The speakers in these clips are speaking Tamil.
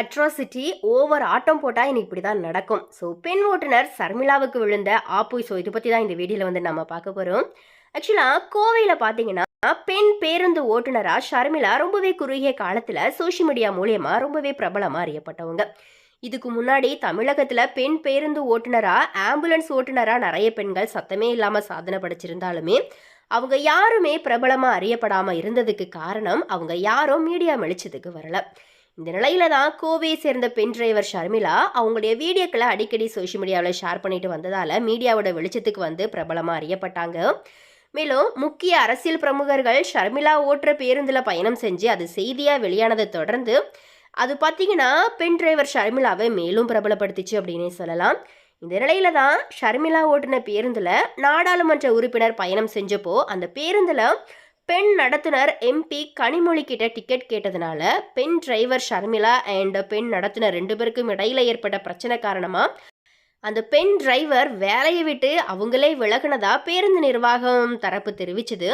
அட்ராசிட்டி ஓவர் ஆட்டம் போட்டால் இன்னைக்கு இப்படி தான் நடக்கும். ஸோ பெண் ஓட்டுநர் சர்மிளாவுக்கு விழுந்த ஆப்பு ஸோ இதை பற்றி தான் இந்த வீடியோவில் வந்து நம்ம பார்க்க போகிறோம் ஆக்சுவலாக கோவையில் பார்த்தீங்கன்னா பெண் பேருந்து ஓட்டுநராக ஷர்மிளா ரொம்பவே குறுகிய காலத்தில் சோஷியல் மீடியா மூலியமாக ரொம்பவே பிரபலமாக அறியப்பட்டவங்க. இதுக்கு முன்னாடி தமிழகத்தில் பெண் பேருந்து ஓட்டுநராக ஆம்புலன்ஸ் ஓட்டுநராக நிறைய பெண்கள் சத்தமே இல்லாமல் சாதனை படைச்சிருந்தாலுமே அவங்க யாருமே பிரபலமாக அறியப்படாமல் இருந்ததுக்கு காரணம் அவங்க யாரும் மீடியா மெளிச்சதுக்கு வரல. இந்த நிலையில தான் கோவையை சேர்ந்த பெண் டிரைவர் ஷர்மிளா அவங்களுடைய வீடியோக்களை அடிக்கடி சோஷியல் மீடியாவில் ஷேர் பண்ணிட்டு வந்ததால் மீடியாவோட வெளிச்சத்துக்கு வந்து பிரபலமாக அறியப்பட்டாங்க. மேலும் முக்கிய அரசியல் பிரமுகர்கள் ஷர்மிளா ஓட்டுற பேருந்தில் பயணம் செஞ்சு அது செய்தியாக வெளியானதை தொடர்ந்து அது பார்த்தீங்கன்னா பெண் டிரைவர் ஷர்மிளாவை மேலும் பிரபலப்படுத்திச்சு அப்படின்னே சொல்லலாம். இந்த நிலையில தான் ஷர்மிளா ஓட்டுன பேருந்தில் நாடாளுமன்ற உறுப்பினர் பயணம் செஞ்சப்போ அந்த பேருந்தில் பெண் நடத்துனர் எம்பி கனிமொழி கிட்ட டிக்கெட் கேட்டதுனால பெண் டிரைவர் ஷர்மிளா அண்ட் பெண் நடத்துனர் ரெண்டு பேருக்கும் இடையில ஏற்பட்ட பிரச்சனை காரணமா அந்த பெண் டிரைவர் வேலையை விட்டு அவங்களே விலகுனதா பேருந்து நிர்வாகம் தரப்பு தெரிவிச்சது.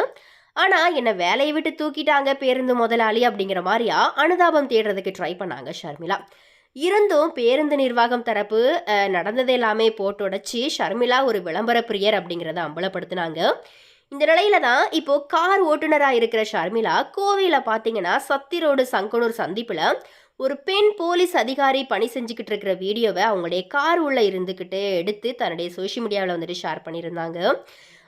ஆனால் என்னை வேலையை விட்டு தூக்கிட்டாங்க பேருந்து முதலாளி அப்படிங்கிற மாதிரியா அனுதாபம் தேடுறதுக்கு ட்ரை பண்ணாங்க ஷர்மிளா. இருந்தும் பேருந்து நிர்வாகம் தரப்பு நடந்தது எல்லாமே போட்டுடைச்சி ஷர்மிளா ஒரு விளம்பர பிரியர் அப்படிங்கிறத அம்பலப்படுத்தினாங்க. இந்த நிலையில தான் இப்போ கார் ஓட்டுநராக இருக்கிற ஷர்மிளா கோவையில் பார்த்தீங்கன்னா சத்தி ரோடு சங்கனூர் சந்திப்பில் ஒரு பெண் போலீஸ் அதிகாரி பணி செஞ்சுக்கிட்டு இருக்கிற வீடியோவை அவங்களுடைய கார் உள்ள இருந்துக்கிட்டு எடுத்து தன்னுடைய சோஷியல் மீடியாவில் வந்துட்டு ஷேர் பண்ணியிருந்தாங்க.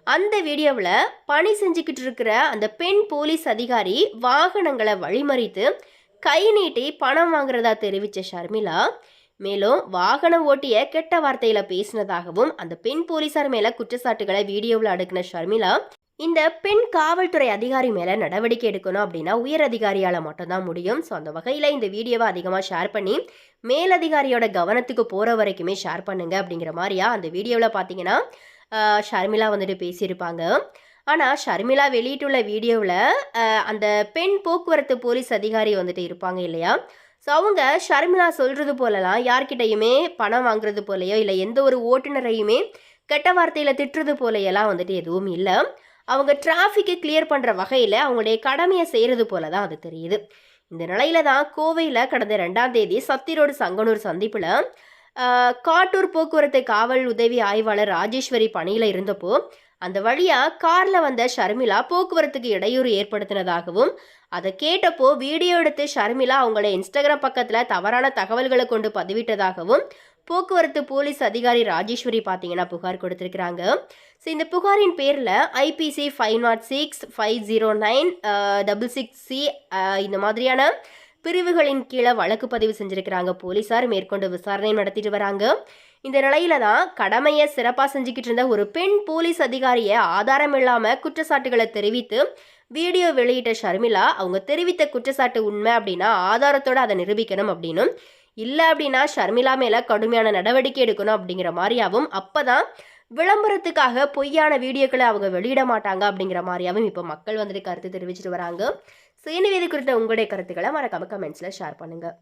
அந்த வீடியோவில் பணி செஞ்சுக்கிட்டு இருக்கிற அந்த பெண் போலீஸ் அதிகாரி வாகனங்களை வழிமறித்து கை நீட்டி பணம் வாங்குறதா தெரிவித்த ஷர்மிளா மேலும் வாகனம் ஓட்டிய கெட்ட வார்த்தையில பேசினதாகவும் அந்த பெண் போலீசார் மேல குற்றச்சாட்டுகளை வீடியோவில் அடுக்கின ஷர்மிளா இந்த பெண் காவல்துறை அதிகாரி மேல நடவடிக்கை எடுக்கணும் அப்படின்னா உயர் அதிகாரியால மட்டும்தான் முடியும். ஸோ அந்த வகையில இந்த வீடியோவை அதிகமாக ஷேர் பண்ணி மேலதிகாரியோட கவனத்துக்கு போற வரைக்குமே ஷேர் பண்ணுங்க அப்படிங்கிற மாதிரியா அந்த வீடியோவில் பார்த்தீங்கன்னா ஷர்மிளா வந்துட்டு பேசியிருப்பாங்க. ஆனால் ஷர்மிளா வெளியிட்டுள்ள வீடியோவில் அந்த பெண் போக்குவரத்து போலீஸ் அதிகாரி வந்துட்டு இருப்பாங்க இல்லையா? ஸோ அவங்க ஷர்மிளா சொல்கிறது போலலாம் யார்கிட்டையுமே பணம் வாங்குறது போலையோ இல்லை எந்த ஒரு ஓட்டுநரையுமே கெட்ட வார்த்தையில் திட்டுறது போலையெல்லாம் வந்துட்டு எதுவும் இல்லை. அவங்க டிராஃபிக்கை கிளியர் பண்ணுற வகையில் அவங்களுடைய கடமையை செய்கிறது போல தான் அது தெரியுது. இந்த நிலையில தான் கோவையில் கடந்த ரெண்டாம் தேதி சத்திரோடு சங்கனூர் சந்திப்பில் காட்டூர் போக்குவரத்து காவல் உதவி ஆய்வாளர் ராஜேஸ்வரி பணியில் இருந்தப்போ அந்த வழியாக காரில் வந்த ஷர்மிளா போக்குவரத்துக்கு இடையூறு ஏற்படுத்தினதாகவும் அதை கேட்டப்போ வீடியோ எடுத்து ஷர்மிளா அவங்கள இன்ஸ்டாகிராம் பக்கத்தில் தவறான தகவல்களை கொண்டு பதிவிட்டதாகவும் போக்குவரத்து போலீஸ் அதிகாரி ராஜேஸ்வரி பார்த்தீங்கன்னா புகார் கொடுத்துருக்குறாங்க. ஸோ இந்த புகாரின் பேரில் IPC five naught six five zero nine double six C இந்த மாதிரியான பிரிவுகளின் கீழே வழக்கு பதிவு செஞ்சுருக்கிறாங்க. போலீசார் மேற்கொண்டு விசாரணை நடத்திட்டு வராங்க. இந்த நிலையில தான் கடமையை சிறப்பாக செஞ்சுக்கிட்டு இருந்த ஒரு பெண் போலீஸ் அதிகாரியை ஆதாரம் இல்லாமல் குற்றச்சாட்டுகளை தெரிவித்து வீடியோ வெளியிட்ட ஷர்மிளா அவங்க தெரிவித்த குற்றச்சாட்டு உண்மை அப்படின்னா ஆதாரத்தோடு அதை நிரூபிக்கணும் அப்படின்னும். இல்லை அப்படின்னா ஷர்மிளா மேலே கடுமையான நடவடிக்கை எடுக்கணும் அப்படிங்கிற மாதிரியாவும் அப்பதான் விளம்பரத்துக்காக பொய்யான வீடியோக்களை அவங்க வெளியிட மாட்டாங்க அப்படிங்கிற மாதிரியாவும் இப்போ மக்கள் வந்துட்டு கருத்து தெரிவிச்சிட்டு வராங்க. ஸோ இது குறித்த உங்களுடைய கருத்துக்களை மறக்காம கமெண்ட்ஸில் ஷேர் பண்ணுங்கள்